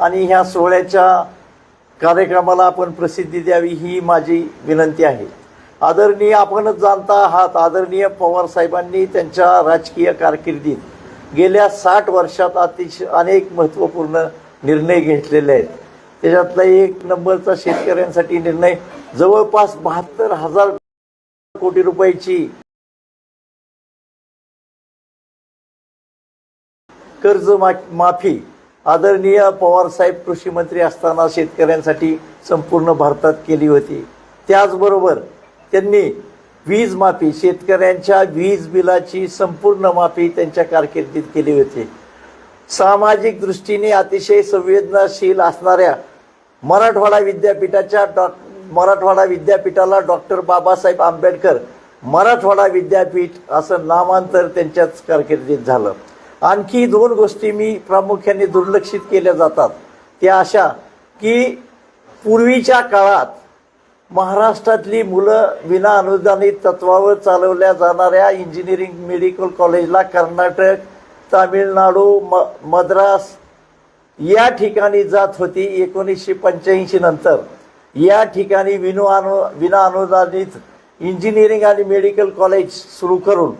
आणि ह्या सोहळ्याच्या कार्यक्रमाला आपण प्रसिद्धी द्यावी ही माझी विनंती आहे. आदरणीय आपणच जाणता आहात आदरणीय पवार साहेबांनी त्यांच्या राजकीय कारकिर्दीत गेल्या साठ वर्षात अतिशय अनेक महत्त्वपूर्ण निर्णय घेतलेले आहेत. त्याच्यातला एक नंबरचा शेतकऱ्यांसाठी निर्णय जवळपास बहात्तर हजार कोटी रुपयाची कर्ज माफी आदरणीय पवारसाहेब कृषी मंत्री असताना शेतकऱ्यांसाठी संपूर्ण भारतात केली होती. त्याचबरोबर त्यांनी वीज माफी शेतकऱ्यांच्या वीज बिलाची संपूर्ण माफी त्यांच्या कारकिर्दीत केली होती. सामाजिक दृष्टीने अतिशय संवेदनशील असणाऱ्या मराठवाडा विद्यापीठाच्या डॉ मराठवाडा विद्यापीठाला डॉक्टर बाबासाहेब आंबेडकर मराठवाडा विद्यापीठ असं नामांतर त्यांच्याच कारकिर्दीत झालं. आणखी दोन गोष्टी मी प्रामुख्याने दुर्लक्षित केल्या जातात. त्या अशा की पूर्वीच्या काळात महाराष्ट्रातली मुलं विना अनुदानित तत्वावर चालवल्या जाणाऱ्या इंजिनिअरिंग मेडिकल कॉलेजला कर्नाटक तामिळनाडू म मद्रास या ठिकाणी जात होती एकोणीसशे पंच्याऐंशी नंतर. या ठिकाणी विनो अनु विना अनुदानित इंजिनिअरिंग आणि मेडिकल कॉलेज सुरू करून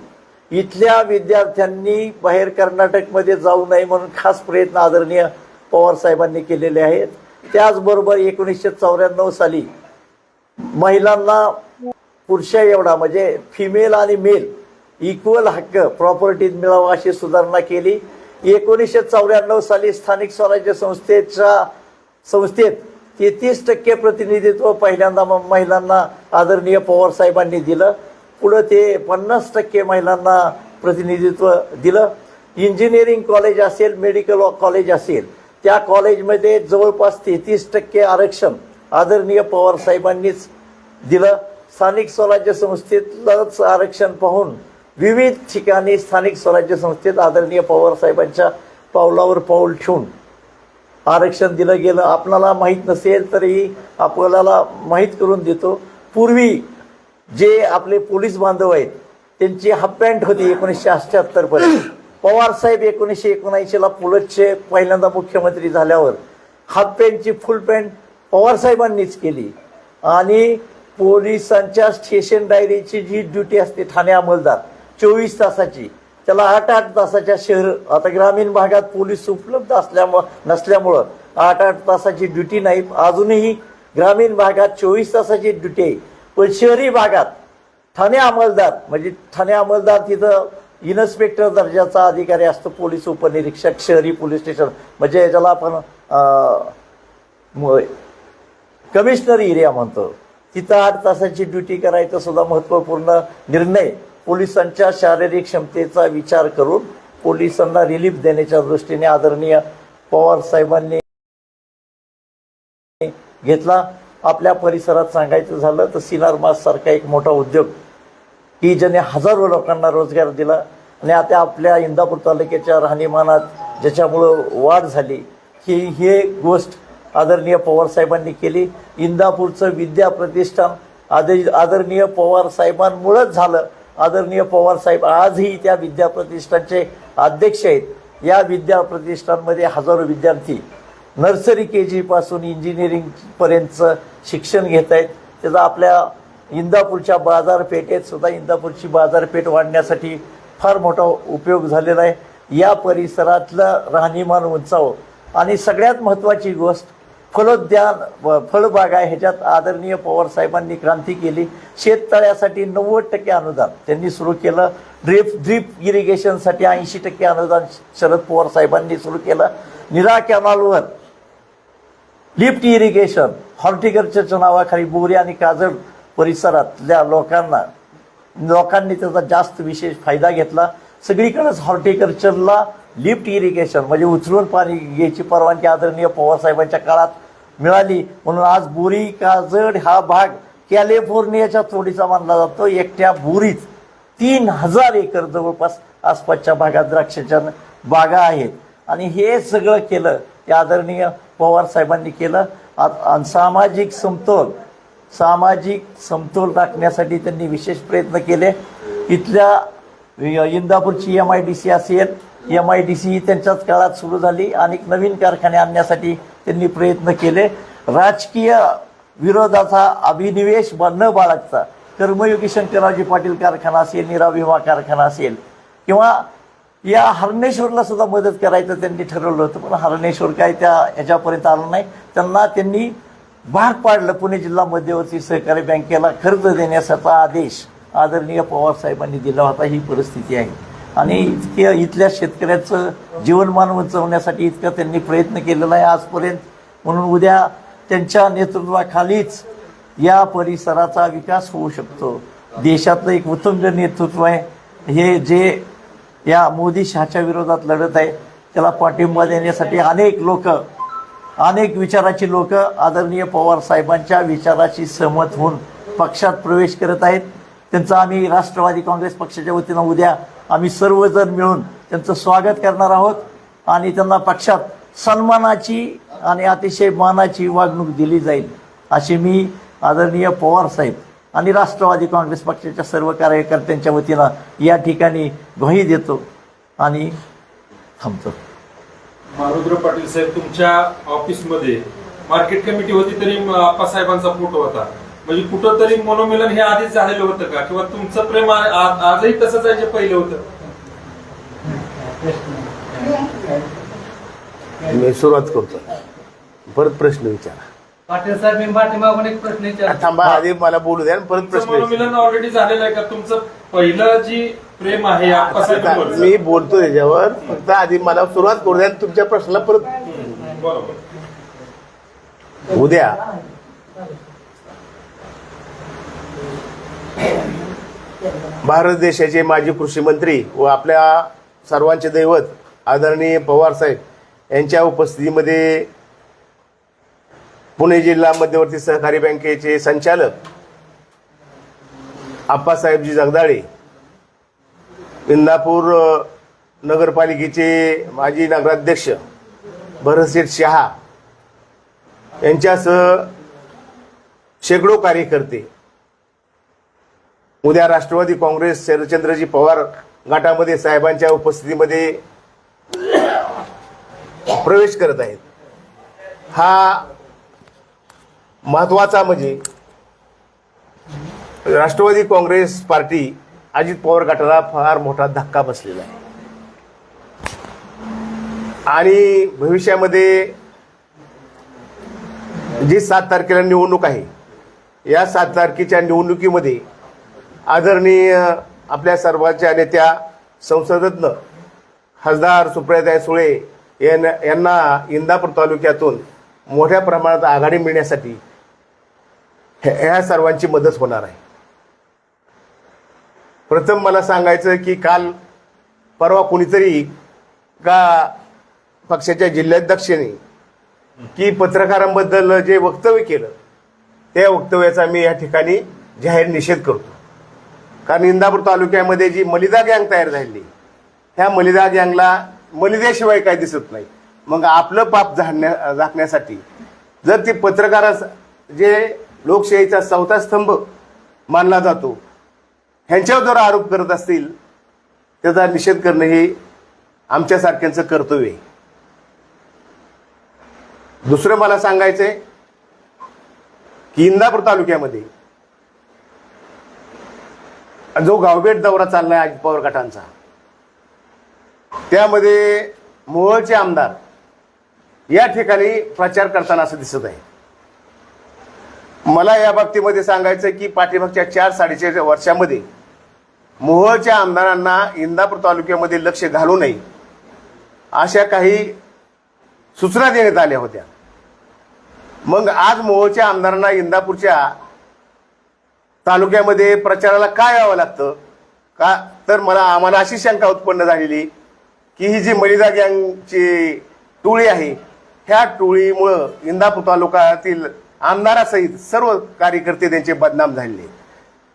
इथल्या विद्यार्थ्यांनी बाहेर कर्नाटकमध्ये जाऊ नये म्हणून खास प्रयत्न आदरणीय पवार साहेबांनी केलेले आहेत. त्याचबरोबर एकोणीसशे चौऱ्याण्णव साली महिलांना पुरुषा एवढा म्हणजे फिमेल आणि मेल इक्वल हक्क प्रॉपर्टीत मिळावा अशी सुधारणा केली. एकोणीसशे चौऱ्याण्णव साली स्थानिक स्वराज्य संस्थेच्या संस्थेत तेहतीस टक्के प्रतिनिधित्व पहिल्यांदा महिलांना आदरणीय पवार साहेबांनी दिलं. पुढं ते पन्नास टक्के महिलांना प्रतिनिधित्व दिलं. इंजिनिअरिंग कॉलेज असेल मेडिकल कॉलेज असेल त्या कॉलेजमध्ये जवळपास तेहतीस टक्के आरक्षण आदरणीय पवार साहेबांनीच दिलं. स्थानिक स्वराज्य संस्थेतलंच आरक्षण पाहून विविध ठिकाणी स्थानिक स्वराज्य संस्थेत आदरणीय पवार साहेबांच्या पावलावर पाऊल ठेवून आरक्षण दिलं गेलं. आपणाला माहीत नसेल तरी आपल्याला माहीत करून देतो. पूर्वी जे आपले पोलीस बांधव आहेत त्यांची हाफ पॅन्ट होती एकोणीसशे अठ्ठ्याहत्तर पर्यंत. पवार साहेब एकोणीसशे एकोणऐंशीला पुलटचे पहिल्यांदा मुख्यमंत्री झाल्यावर हाफ पॅन्टची फुल पॅन्ट पवार साहेबांनीच केली. आणि पोलिसांच्या स्टेशन डायरीची जी ड्युटी असते ठाणे अंमलदार चोवीस तासाची त्याला आठ आठ तासाच्या शहर आता ग्रामीण भागात पोलीस उपलब्ध असल्यामुळं नसल्यामुळं आठ आठ तासाची ड्युटी नाही अजूनही ग्रामीण भागात चोवीस तासाची ड्युटी आहे. पण शहरी भागात ठाणे अंमलदार म्हणजे ठाणे अंमलदार तिथं इन्स्पेक्टर दर्जाचा अधिकारी असतो पोलीस उपनिरीक्षक शहरी पोलीस स्टेशन म्हणजे ज्याला आपण म- कमिशनर एरिया म्हणतो. तिथं आठ तासाची ड्युटी करायचं सुद्धा महत्त्वपूर्ण निर्णय पोलिसांच्या शारीरिक क्षमतेचा विचार करून पोलिसांना रिलीफ देण्याच्या दृष्टीने आदरणीय पवार साहेबांनी घेतला. आपल्या परिसरात सांगायचं झालं तर सिनार माससारखा एक मोठा उद्योग की ज्याने हजारो लोकांना रोजगार दिला आणि आता आपल्या इंदापूर तालुक्याच्या राहणीमानात ज्याच्यामुळं वाढ झाली ही हे गोष्ट आदरणीय पवार साहेबांनी केली. इंदापूरचं विद्या प्रतिष्ठान आदर आदरणीय पवार साहेबांमुळंच झालं. आदरणीय पवार साहेब आजही त्या विद्या प्रतिष्ठानचे अध्यक्ष आहेत. या विद्या प्रतिष्ठानमध्ये हजारो विद्यार्थी नर्सरी के जीपासून इंजिनिअरिंगपर्यंतचं शिक्षण घेत आहेत त्याचा आपल्या इंदापूरच्या बाजारपेठेत सुद्धा इंदापूरची बाजारपेठ वाढण्यासाठी फार मोठा उपयोग झालेला आहे. या परिसरातलं राहणीमान उंचावं. आणि सगळ्यात महत्त्वाची गोष्ट फलोद्यान व फळबाग आहे. ह्याच्यात आदरणीय पवार साहेबांनी क्रांती केली. शेततळ्यासाठी नव्वद टक्के अनुदान. त्यांनी सुरू केलं. ड्रीप ड्रीप इरिगेशनसाठी ऐंशी टक्के अनुदान शरद पवार साहेबांनी सुरू केलं. निरा कॅनॉलवर लिफ्ट इरिगेशन हॉर्टिकल्चरच्या नावाखाली बोरी आणि काजळ परिसरातल्या लोकांना लोकांनी त्याचा जास्त विशेष फायदा घेतला. सगळीकडेच हॉर्टिकल्चरला लिफ्ट इरिगेशन म्हणजे उचलून पाणी घ्यायची परवानगी आदरणीय पवारसाहेबांच्या काळात मिळाली. म्हणून आज बोरी काजळ हा भाग कॅलिफोर्नियाच्या तोडीचा मानला जातो. एकट्या बोरीत तीन हजार एकर जवळपास आसपासच्या भागात द्राक्षाच्या बागा आहेत. आणि हे सगळं केलं ते आदरणीय पवार साहेबांनी केलं. आणि सामाजिक समतोल सामाजिक समतोल राखण्यासाठी त्यांनी विशेष प्रयत्न केले. इथल्या इंदापूरची एम आय डी सी असेल एम आय डी सी ही त्यांच्याच काळात सुरू झाली आणि नवीन कारखाने आणण्यासाठी त्यांनी प्रयत्न केले. राजकीय विरोधाचा अभिनिवेश ब- न बाळगता. कर्मयोगी शंकररावजी पाटील कारखाना असेल निरा विमा कारखाना असेल किंवा या हरणेश्वरला सुद्धा मदत करायचं त्यांनी ठरवलं होतं पण हरणेश्वर काय त्या ह्याच्यापर्यंत आलं नाही. त्यांना त्यांनी भाग पाडलं पुणे जिल्हा मध्यवर्ती सहकारी बँकेला कर्ज देण्याचा आदेश आदरणीय पवार साहेबांनी दिला होता. ही परिस्थिती आहे. आणि इतक्या इथल्या शेतकऱ्याचं जीवनमान उंचवण्यासाठी इतका त्यांनी प्रयत्न केलेला आहे आजपर्यंत. म्हणून उद्या त्यांच्या नेतृत्वाखालीच या परिसराचा विकास होऊ शकतो. देशातलं एक उत्तुंग नेतृत्व आहे हे जे या मोदी शहाच्या विरोधात लढत आहे. त्याला पाठिंबा देण्यासाठी अनेक लोक अनेक विचाराची लोक आदरणीय पवार साहेबांच्या विचाराशी सहमत होऊन पक्षात प्रवेश करत आहेत. त्यांचा आम्ही राष्ट्रवादी काँग्रेस पक्षाच्या वतीनं उद्या आम्ही सर्वजण मिळून त्यांचं स्वागत करणार आहोत आणि त्यांना पक्षात सन्मानाची आणि अतिशय मानाची वागणूक दिली जाईल अशी मी आदरणीय पवार साहेब आणि राष्ट्रवादी काँग्रेस पक्षाच्या सर्व कार्यकर्त्यांच्या वतीनं या ठिकाणी ग्वाही देतो आणि थांबतो. रुद्र पाटील साहेब तुमच्या ऑफिसमध्ये मार्केट कमिटी होती तरी म- आप्पासाहेबांचा फोटो होता. म्हणजे कुठं तरी मनोमिलन हे आधीच झालेलं होतं का? किंवा तुमचं प्रेम आजही तसंच आहे जे पहिलं होतं? मी सुरुवात करतो. परत प्रश्न विचारा. पाटील साहेब मी पाठीमागून एक प्रश्न विचार थांबा आधी मला बोलू द्या आणि परत तुमचं प्रश्न विचारा. मनोमिलन ऑलरेडी झालेलं आहे का? तुमचं पहिलं जी प्रेम आहे आता मी बोलतो त्याच्यावर. फक्त आधी मला सुरुवात करू द्या आणि तुमच्या प्रश्नाला परत बरोबर. उद्या. भारत देशाचे माजी कृषी मंत्री व आपल्या सर्वांचे दैवत आदरणीय पवार साहेब यांच्या उपस्थितीमध्ये पुणे जिल्हा मध्यवर्ती सहकारी बँकेचे संचालक आप्पासाहेबजी जगदाळे इंदापूर नगरपालिकेचे माजी नगराध्यक्ष भरतशेठ शहा यांच्यासह शेकडो कार्यकर्ते उद्या राष्ट्रवादी काँग्रेस शरदचंद्रजी पवार गटामध्ये साहेबांच्या उपस्थितीमध्ये प्रवेश करत आहेत. हा महत्त्वाचा म्हणजे राष्ट्रवादी काँग्रेस पार्टी अजित पवार गटाला फार मोठा धक्का बसलेला आहे. आणि भविष्यामध्ये जी सात तारखेला निवडणूक आहे या सात तारखेच्या निवडणुकीमध्ये आदरणीय आपल्या सर्वांच्या नेत्या संसदरत्न खासदार सुप्रियाताई सुळे यांना यांना इंदापूर तालुक्यातून मोठ्या प्रमाणात आघाडी मिळण्यासाठी ह्या सर्वांची मदत होणार आहे. प्रथम मला सांगायचं की काल परवा कुणीतरी का पक्षाच्या जिल्हाध्यक्षाने की पत्रकारांबद्दल जे वक्तव्य केलं त्या वक्तव्याचा मी या ठिकाणी जाहीर निषेध करतो. कारण इंदापूर तालुक्यामध्ये जी मलिदा गँग तयार झाली ह्या मलिदा गँगला मलिद्याशिवाय काय दिसत नाही. मग आपलं पाप झाडण्या झाकण्यासाठी जर ते पत्रकारा जे लोकशाहीचा चौथा स्तंभ मानला जातो. ह्यांच्यावर जर आरोप करत असतील त्याचा निषेध करणं हे आमच्यासारख्यांचं कर्तव्य आहे. दुसरं मला सांगायचंय की इंदापूर तालुक्यामध्ये जो गावभेट दौरा चाललाय अजित पवार गटांचा त्यामध्ये मोहळचे आमदार या ठिकाणी प्रचार करताना असं दिसत आहे. मला या बाबतीमध्ये सांगायचं की पाठीमागच्या चार साडेचार वर्षामध्ये मोहोळच्या आमदारांना इंदापूर तालुक्यामध्ये लक्ष घालू नये अशा काही सूचना देण्यात आल्या होत्या. मग आज मोहोळच्या आमदारांना इंदापूरच्या तालुक्यामध्ये प्रचाराला काय यावं लागतं? का तर मला आम्हाला अशी शंका उत्पन्न झालेली की ही जी मलिदा गँगची टोळी आहे ह्या टोळीमुळं इंदापूर तालुक्यातील आमदारासहित सर्व कार्यकर्ते त्यांचे बदनाम झालेले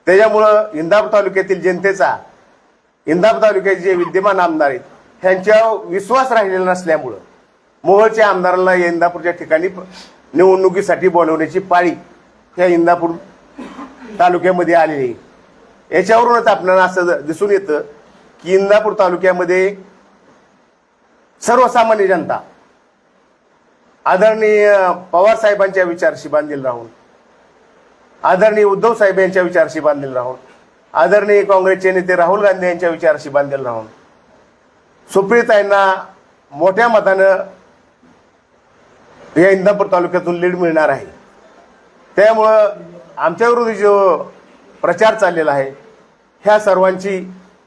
त्याच्यामुळं इंदापूर तालुक्यातील जनतेचा इंदापूर तालुक्याचे जे विद्यमान आमदार आहेत त्यांच्यावर विश्वास राहिलेला नसल्यामुळं मोहोळच्या आमदारांना या इंदापूरच्या ठिकाणी निवडणुकीसाठी बोलवण्याची पाळी ह्या इंदापूर तालुक्यामध्ये आलेली आहे. याच्यावरूनच आपल्याला असं दिसून येतं की इंदापूर तालुक्यामध्ये सर्वसामान्य जनता आदरणीय पवार साहेबांच्या विचारशी बांधील राहून आदरणीय उद्धव साहेब यांच्या विचारशी बांधील राहून आदरणीय काँग्रेसचे नेते राहुल गांधी यांच्या विचारशी बांधील राहून सुप्रियताईंना मोठ्या मतानं या इंदापूर तालुक्यातून लीड मिळणार आहे. त्यामुळं आमच्या जो प्रचार चाललेला आहे ह्या सर्वांची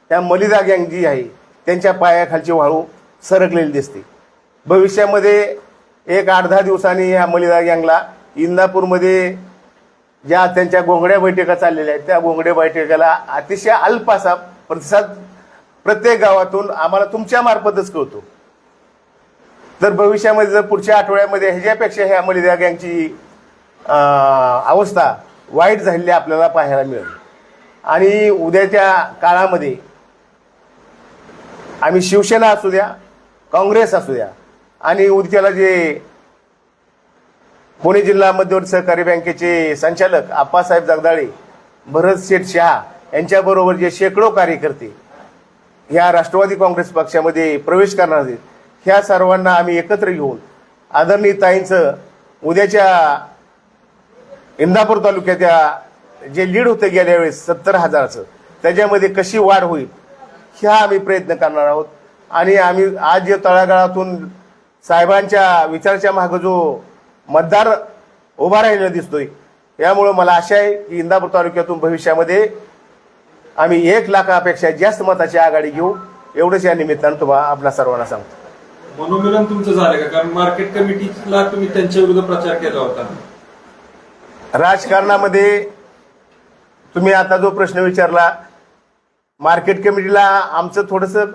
त्या मलिदा गँग जी आहे त्यांच्या पायाखालची वाळू सरकलेली दिसते. भविष्यामध्ये एक आठ दहा दिवसांनी ह्या मलिदा गँगला इंदापूरमध्ये ज्या त्यांच्या गोंगड्या बैठका चाललेल्या आहेत त्या गोंगड्या बैठकाला अतिशय अल्प असा प्रतिसाद प्रत्येक गावातून आम्हाला तुमच्या मार्फतच कळतो. तर भविष्यामध्ये जर पुढच्या आठवड्यामध्ये ह्याच्यापेक्षा ह्या मलिदा गँगची अवस्था वाईट झालेली आपल्याला पाहायला मिळेल. आणि उद्याच्या काळामध्ये आम्ही शिवसेना असू द्या काँग्रेस असू द्या आणि उद्याला जे पुणे जिल्हा मध्यवर्ती सहकारी बँकेचे संचालक आप्पासाहेब जगदाळे भरत शेठ शहा यांच्याबरोबर जे शेकडो कार्यकर्ते ह्या राष्ट्रवादी काँग्रेस पक्षामध्ये प्रवेश करणार आहेत ह्या सर्वांना आम्ही एकत्र घेऊन आदरणीय ताईंचं उद्याच्या इंदापूर तालुक्याच्या जे लीड होतं गेल्या वेळेस सत्तर हजाराचं त्याच्यामध्ये कशी वाढ होईल ह्या आम्ही प्रयत्न करणार आहोत. आणि आम्ही आज जे तळागाळातून साहेबांच्या विचाराच्या मागं जो मतदार उभा राहिलेला दिसतोय यामुळं मला आशा आहे की इंदापूर तालुक्यातून भविष्यामध्ये आम्ही एक लाखापेक्षा जास्त मताची आघाडी घेऊ. एवढंच या निमित्तानं तुम्हाला आपल्या सर्वांना सांगतो. मनोमिलन तुमचं झालं का? कारण मार्केट कमिटीला तुम्ही त्यांच्या विरुद्ध प्रचार केला होता. राजकारणामध्ये तुम्ही आता जो प्रश्न विचारला मार्केट कमिटीला आमचं थोडंसं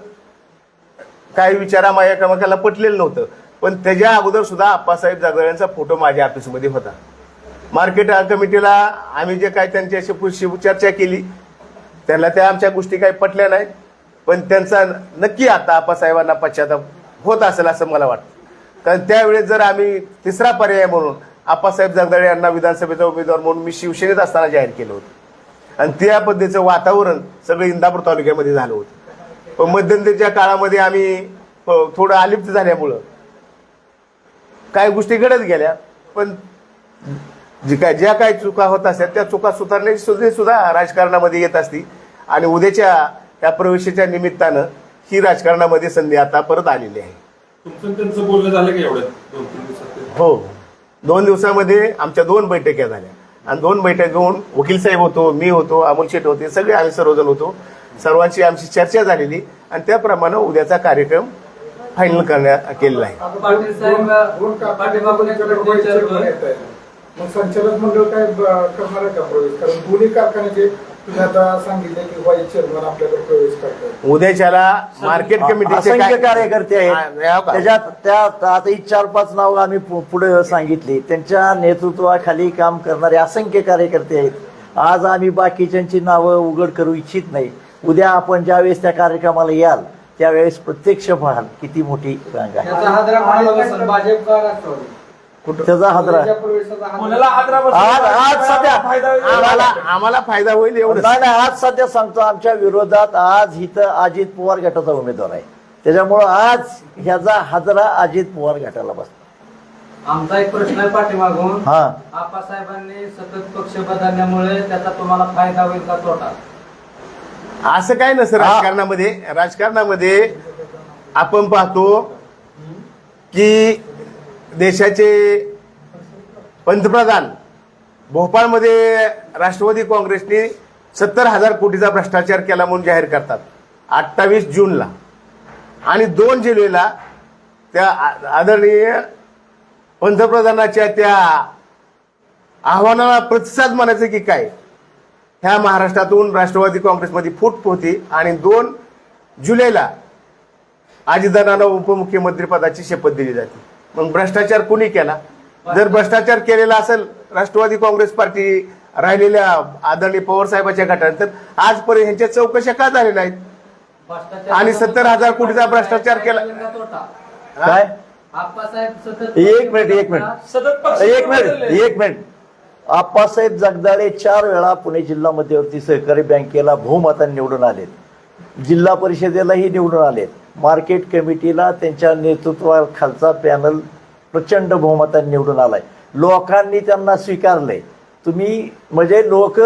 काही विचारा माझ्या क्रमांकाला पटलेलं नव्हतं. पण त्याच्या अगोदर सुद्धा आप्पासाहेब जागदाळ यांचा फोटो माझ्या ऑफिसमध्ये होता. मार्केट कमिटीला आम्ही जे काय त्यांच्याशी पुढची चर्चा केली त्यांना त्या आमच्या गोष्टी काही पटल्या नाहीत. पण त्यांचा नक्की आता आप्पासाहेबांना पश्चाताप होत असेल असं मला वाटतं. कारण त्यावेळेस जर आम्ही तिसरा पर्याय म्हणून आप्पासाहेब जगदाळे यांना विधानसभेचा उमेदवार म्हणून मी शिवसेनेत असताना जाहीर केलं होतं. आणि त्या पद्धतीचं वातावरण सगळं इंदापूर तालुक्यामध्ये झालं होतं. मध्यंतरीच्या काळामध्ये आम्ही अ, थोडं अलिप्त झाल्यामुळं. काही गोष्टी घडत गेल्या पण जी काय ज्या काही चुका होत असतात त्या चुका सुधारण्याची सुद्धा सुद्धा राजकारणामध्ये येत असती. आणि उद्याच्या त्या प्रवेशाच्या निमित्तानं ही राजकारणामध्ये संधी आता परत आलेली आहे. तुमचं बोलणं झालं का एवढं? दोन तीन दिवसात? हो. दोन दिवसामध्ये आमच्या दोन बैठक्या झाल्या. आणि दोन बैठक घेऊन वकील साहेब होतो मी होतो अमोल शेठ होते सगळे आम्ही सर्वजण होतो. सर्वांची आमची चर्चा झालेली आणि त्याप्रमाणे उद्याचा कार्यक्रम फायनल करण्यात केलेला आहे. मग संचालक मंडळ काय करणार आहे का प्रवेश? कारण दोन्ही कारखान्याचे तुम्ही आता सांगितले की व्हाईस चेअरमन आपल्याकडे प्रवेश करतात उद्याच्याला मार्केट कमिटीचे असंख्य कार्यकर्ते हा, आहेत का? त्याच्यात त्या आता ही चार पाच नावं आम्ही पु- पुढे सांगितली. त्यांच्या नेतृत्वाखाली काम करणारे असंख्य कार्यकर्ते आहेत. आज आम्ही बाकीच्यांची नावं उघड करू इच्छित नाही. उद्या आपण ज्यावेळेस त्या कार्यक्रमाला याल त्यावेळेस प्रत्यक्ष पाहाल किती मोठी रांग आहे. त्याचा हादरा? आज आज सध्या आम्हाला आम्हाला फायदा होईल एवढं. नाही नाही आज सध्या सांगतो आमच्या विरोधात आज इथं अजित पवार गटाचा उमेदवार आहे. त्याच्यामुळं आज ह्याचा हादरा अजित पवार गटाला बसतो आमचा एक प्रश्न आहे पाठीमागून. हा. आप्पासाहेबांनी सतत पक्ष बदलल्यामुळे त्याचा तुम्हाला फायदा होईल का तोटा? असं काय नसतं. राजकारणामध्ये. राजकारणामध्ये आपण पाहतो की देशाचे पंतप्रधान भोपाळमध्ये राष्ट्रवादी काँग्रेसने सत्तर हजार कोटीचा भ्रष्टाचार केला म्हणून जाहीर करतात. अठ्ठावीस जूनला. आणि दोन जुलैला त्या आदरणीय पंतप्रधानाच्या त्या आव्हानाला प्रतिसाद म्हणायचं की काय? ह्या महाराष्ट्रातून राष्ट्रवादी काँग्रेसमध्ये फूट होती आणि दोन जुलैला अजितदादांना उपमुख्यमंत्री पदाची शपथ दिली जाते. मग भ्रष्टाचार कुणी केला? जर भ्रष्टाचार केलेला असेल राष्ट्रवादी काँग्रेस पार्टी राहिलेल्या आदरणीय पवार साहेबाच्या गटात तर आजपर्यंत ह्यांच्या चौकशा का झालेल्या आहेत भ्रष्टाचार आणि 70,000 कोटीचा भ्रष्टाचार केला. काय? आप्पासाहेब सतत एक मिनिट एक मिनिट. सतत पक्ष एक मिनिट. एक मिनिट. आप्पासाहेब जगदाळे चार वेळा पुणे जिल्हा मध्यवर्ती सहकारी बँकेला बहुमताने निवडून आलेत. जिल्हा परिषदेलाही निवडून आलेत. मार्केट कमिटीला त्यांच्या नेतृत्वाखालचा पॅनल प्रचंड बहुमताने निवडून आलाय. लोकांनी त्यांना स्वीकारलंय. तुम्ही म्हणजे लोक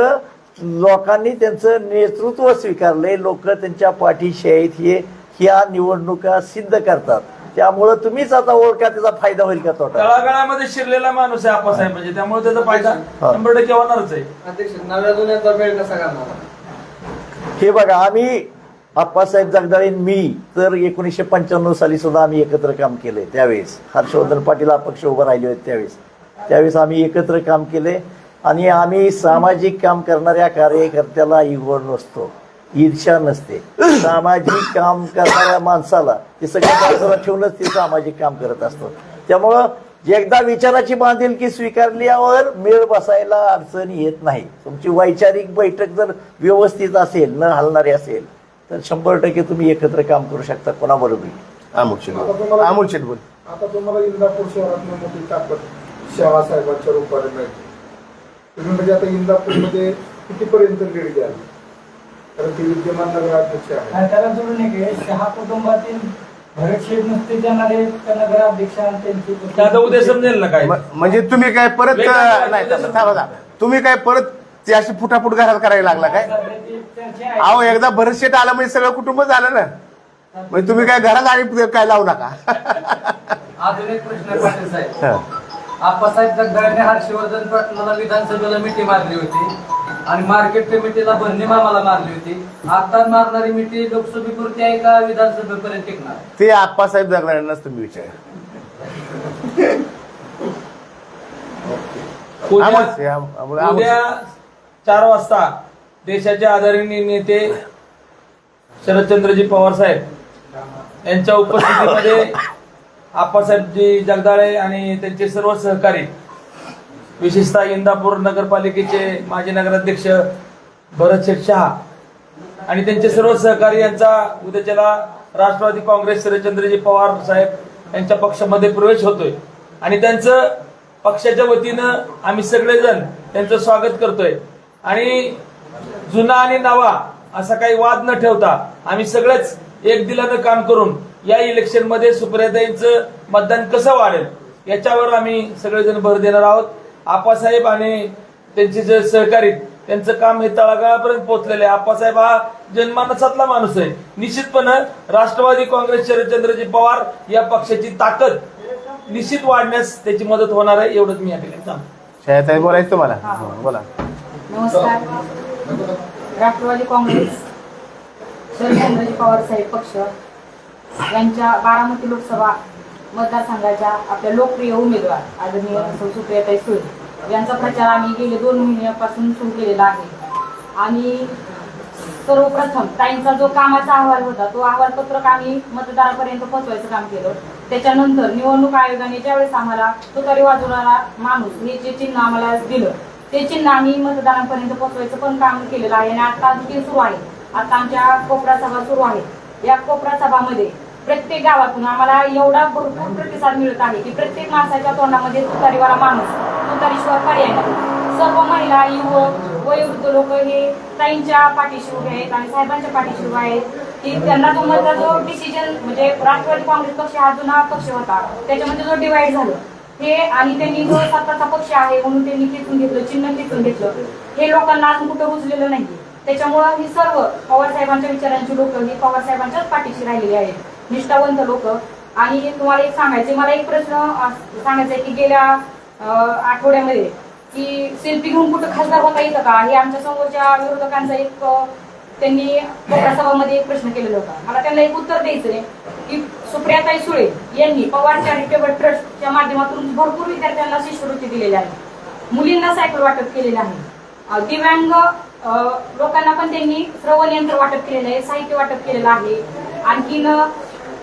लोकांनी त्यांचं नेतृत्व स्वीकारले लोक त्यांच्या पाठीशी आहेत. हे ह्या निवडणुका सिद्ध करतात. त्यामुळं तुम्हीच आता ओळखा त्याचा फायदा होईल का तोटा? तळागाळामध्ये शिरलेला माणूस आहे आप्पासाहेब म्हणजे त्यामुळे त्याचा फायदा हा. शंभर टक्के होणारच आहे. अध्यक्ष नव्या जुन्याचा वेळ कसा करणार हे बघा आम्ही आप्पासाहेब जगदाळे मी तर एकोणीसशे पंच्याण्णव साली सुद्धा आम्ही एकत्र काम केले त्यावेळेस. हर्षवर्धन पाटील अपक्ष उभं राहिले होते त्यावेळेस. त्यावेळेस आम्ही एकत्र काम केले आणि आम्ही सामाजिक काम करणाऱ्या कार्यकर्त्याला इगोड नसतो ईर्षा नसते. सामाजिक काम करणाऱ्या माणसाला ते सगळं बाजूला ठेवूनच ते सामाजिक काम करत असतो त्यामुळं एकदा विचाराची बांधिलकी स्वीकारल्यावर मेळ बसायला अडचण येत नाही. तुमची वैचारिक बैठक जर व्यवस्थित असेल न हलणारी असेल तर शंभर टक्के तुम्ही एकत्र काम करू शकता कोणाबरोबर. अमोल शेट अमोल शेट बोल. आता तुम्हाला इंदापूर शहरात मोठी ताकद रूपाने मिळते. तुम्ही म्हणजे आता इंदापूरमध्ये कितीपर्यंत लीड द्याल कारण ती विद्यमान नगराध्यक्ष आहे आणि त्याला जोडून एक आहे, शहा कुटुंबातील भरत शेठ नुसते जाणारे नगराध्यक्ष आणि त्यांची ते आता उद्या समजेल ना काय म- म्हणजे तुम्ही काय परत वेगळं नाही वेगळं थांबा थांबा. तुम्ही काय परत ते अशी फुटाफूट घरात करायला लागला काय. अहो एकदा भरत शेट आलं म्हणजे सगळं कुटुंब झालं ना म्हणजे तुम्ही काय घरात आणि काय लावू नका अजून एक प्रश्न आहे पाटील साहेब. आप्पासाहेब जगदाळेने हर्षवर्धन पाटलाला विधानसभेला मिठी मारली होती. आणि मार्केट कमिटीला बन्नी मामाला मारली होती. आता मारणारी मिठी लोकसभेपुरती आहे का विधानसभेपर्यंत टिकणार? ते आप्पासाहेब जगणाऱ्यांनाच तुम्ही विचार उद्या चार वाजता देशाचे आदरणीय नेते शरदचंद्रजी पवार साहेब यांच्या उपस्थितीमध्ये आप्पासाहेबजी जगदाळे आणि त्यांचे सर्व सहकारी विशेषतः इंदापूर नगरपालिकेचे माजी नगराध्यक्ष भरत शेठ शहा आणि त्यांचे सर्व सहकारी यांचा उद्याच्याला राष्ट्रवादी काँग्रेस शरदचंद्रजी पवार साहेब यांच्या पक्षामध्ये प्रवेश होतोय. आणि त्यांचं पक्षाच्या वतीनं आम्ही सगळेजण त्यांचं स्वागत करतोय. आणि जुना आणि नवा असा काही वाद न ठेवता आम्ही सगळेच एक दिलानं काम करून या इलेक्शनमध्ये सुप्रियाताईंचं मतदान कसं वाढेल याच्यावर आम्ही सगळेजण भर देणार आहोत. आप्पासाहेब आणि त्यांचे जे सहकारी त्यांचं काम हे तळागाळापर्यंत पोहोचलेलं आहे. आप्पासाहेब हा जनमानसातला माणूस आहे. निश्चितपणे राष्ट्रवादी काँग्रेस शरदचंद्रजी पवार या पक्षाची ताकद निश्चित वाढण्यास त्याची मदत होणार आहे एवढंच मी या ठिकाणी सांगतो. शाळेत बोलायचं तुम्हाला? हा, बोला. नमस्कार. राष्ट्रवादी काँग्रेस शरदचंद्रजी पवार साहेब पक्ष. यांच्या बारामती लोकसभा मतदारसंघाच्या आपल्या लोकप्रिय उमेदवार आदरणीय सुप्रियाताई सुळे. यांचा प्रचार आम्ही गेले दोन महिन्यापासून सुरू केलेला आहे. आणि सर्वप्रथम ताईंचा जो कामाचा अहवाल होता तो अहवालपत्रक आम्ही मतदारापर्यंत पोहोचवायचं काम केलं. त्याच्यानंतर निवडणूक आयोगाने ज्यावेळेस आम्हाला तुतारी वाजवणारा माणूस हे जे चिन्ह आम्हाला दिलं ते चिन्ह आम्ही मतदारांपर्यंत पोहोचवायचं पण काम केलेलं आहे आणि आता आणखी सुरू आहे. आता आमच्या कोपरा सभा सुरू आहे. या कोपरा सभामध्ये प्रत्येक गावातून आम्हाला एवढा भरपूर प्रतिसाद मिळत आहे की प्रत्येक माणसाच्या तोंडामध्ये तुतारीवाला माणूस तुतारीशिवाय पर्याय नाही. सर्व महिला युवक वयोवृद्ध लोक हे ताईंच्या पाठीशी उभे आहेत आणि साहेबांच्या पाठीशी उभे आहेत की त्यांना जो मधला जो डिसिजन म्हणजे राष्ट्रवादी काँग्रेस पक्ष हा जुना पक्ष होता त्याच्यामध्ये जो डिवाइड झालं हे आणि त्यांनी जो सत्ताचा पक्ष आहे म्हणून त्यांनी खेचून घेतलं चिन्ह खेचून घेतलं हे लोकांना अजून कुठं रुजलेलं नाही त्याच्यामुळं ही सर्व पवार साहेबांच्या विचारांची लोक ही पवार साहेबांच्याच पाठीशी राहिलेली आहेत. निष्ठावंत लोक. आणि तुम्हाला एक सांगायचे मला एक प्रश्न सांगायचा आहे की गेल्या आठवड्यामध्ये की सेल्फी घेऊन कुठं खासदार होता येतं का? हे आमच्या समोरच्या विरोधकांचा एक त्यांनी कोपरा सभामध्ये एक प्रश्न केलेला होता. मला त्यांना एक उत्तर द्यायचं आहे की सुप्रियाताई सुळे यांनी पवार चॅरिटेबल ट्रस्टच्या माध्यमातून भरपूर विद्यार्थ्यांना शिष्यवृत्ती दिलेल्या आहे. मुलींना सायकल वाटप केलेलं आहे. दिव्यांग लोकांना पण त्यांनी श्रवण यंत्र वाटप केलेलं आहे साहित्य वाटप केलेलं आहे. आणखीन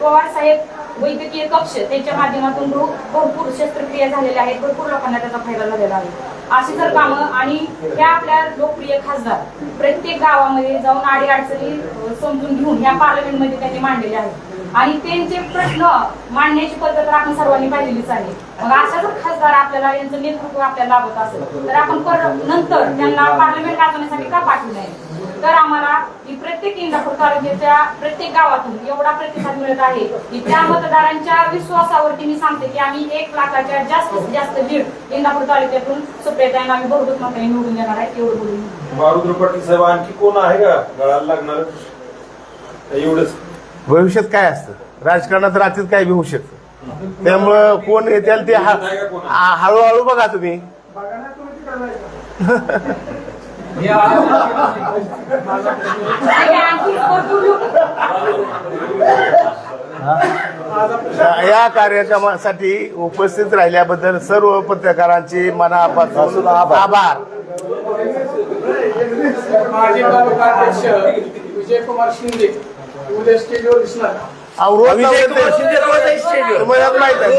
पवार साहेब वैद्यकीय कक्ष त्यांच्या माध्यमातून भरपूर शस्त्रक्रिया झालेल्या आहेत. भरपूर लोकांना त्याचा फायदा झालेला आहे. अशी जर कामं आणि ह्या आपल्या लोकप्रिय खासदार प्रत्येक गावामध्ये जाऊन आडी अडचणी समजून घेऊन या पार्लमेंटमध्ये त्यांनी मांडलेले आहेत. आणि त्यांचे प्रश्न मांडण्याची पद्धत तर आपण सर्वांनी पाहिलेलीच आहे. मग अशा जर खासदार आपल्याला यांचं नेतृत्व आपल्याला लाभत असेल तर आपण पर नंतर त्यांना पार्लमेंट गाजवण्यासाठी का पाठवू नये? तर आम्हाला ही प्रत्येक इंदापूर तालुक्याच्या प्रत्येक गावातून एवढा प्रतिसाद मिळत आहे की त्या मतदारांच्या विश्वासावरती मी सांगते की आम्ही एक लाखाच्या जास्तीत जास्त लीड इंदापूर तालुक्यातून सुप्रियाताईंना आम्ही बहुमत मताने निवडून देणार आहे एवढं बोलून. बारुद्र पाटील साहेब आणखी कोण आहे का? गळाला लागणार? एवढंच. भविष्यात काय असतं? राजकारणात रात्रीत काय बी होऊ शकतं. त्यामुळं कोण येतील ते हा- हळूहळू बघा तुम्ही. या कार्यक्रमासाठी उपस्थित राहिल्याबद्दल सर्व पत्रकारांचे मनापासून आभार. माजी तालुका अध्यक्ष विजयकुमार शिंदे उद्या स्टेजवर दिसणार. तुम्हाला माहीत आहे